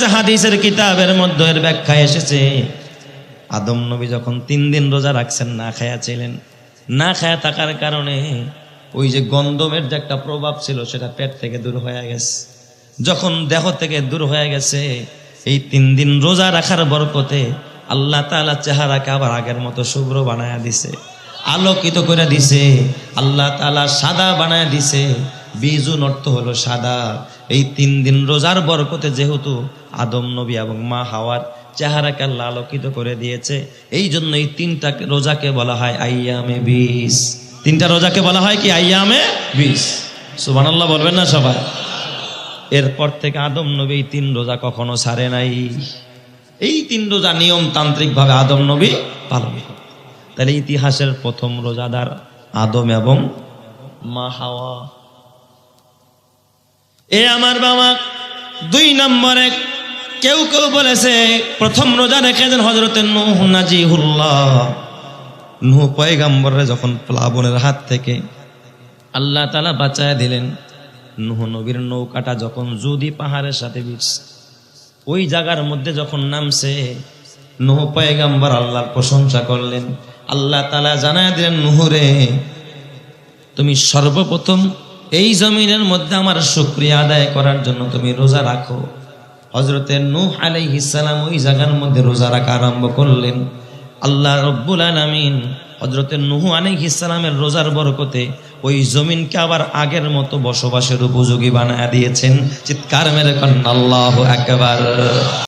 এসেছে হাদিসের কিতাবের মধ্যে, এর ব্যাখ্যা এসেছে। আদম নবী যখন তিন দিন রোজা রাখছেন, না খায়া ছিলেন, না খায়া থাকার কারণে ওই যে গন্ধমের যে একটা প্রভাব ছিল, সেটা পেট থেকে দূর হয়ে গেছে। যখন দেহ থেকে দূর হয়ে গেছে, এই তিন দিন রোজা রাখার বরকতে আল্লাহ তাআলা চেহারাকে আবার আগের মতো শুভ্র বানায়া দিছে, আলোকিত করে দিছে, আল্লাহ তাআলা সাদা বানায়া দিছে। বীজুন অর্থ হলো সাদা। এই তিন দিন রোজার বরকতে যেহেতু আদম নবী এবং মা হাওয়ার চেহারাকে আল্লাহ আলোকিত করে দিয়েছে। এই জন্য এই তিনটা রোজাকে বলা হয় আইয়ামে বিষ তিনটা রোজাকে বলা হয় কি আইয়ামে বিষ সুবহানাল্লাহ, বলবেন না সবাই? এরপর থেকে আদম নবী তিন রোজা কখনো সারে নাই। এই তিন রোজা নিয়ম তান্ত্রিক ভাবে আদম নবী পালন তাহলে ইতিহাসের প্রথম রোজাদার আদম এবং মা হাওয়া। এ আমার বাবা, দুই নম্বরে কেউ কেউ বলেছে, প্রথম রোজা রেখে রেখেছেন হজরতের নুহ নাজিহুল্লাহ। নুহ পয়গাম্বরে যখন প্লাবনের হাত থেকে আল্লাহ তালা বাঁচায় দিলেন, নুহ নবীর নৌকাটা যখন যদি পাহাড়ের সাথে বিছছে ওই জায়গার মধ্যে যখন নামছে, নুহ পয়গাম্বর আল্লাহর প্রশংসা করলেন। আল্লাহ তালা জানায় দিলেন, নুহরে, তুমি সর্বপ্রথম এই জমিনের মধ্যে আমার শুক্রিয়া আদায় করার জন্য তুমি রোজা রাখো। হজরতে নূহ আলাইহিসালাম ওই জায়গার মধ্যে রোজা রাখা আরম্ভ করলেন। আল্লাহ রব্বুল আলামিন হজরতে নুহু আলাইহিসালামের রোজার বরকতে ওই জমিনকে আবার আগের মতো বসবাসের উপযোগী বানায় দিয়েছেন। চিৎকার মেরে কন্যা আল্লাহ একবার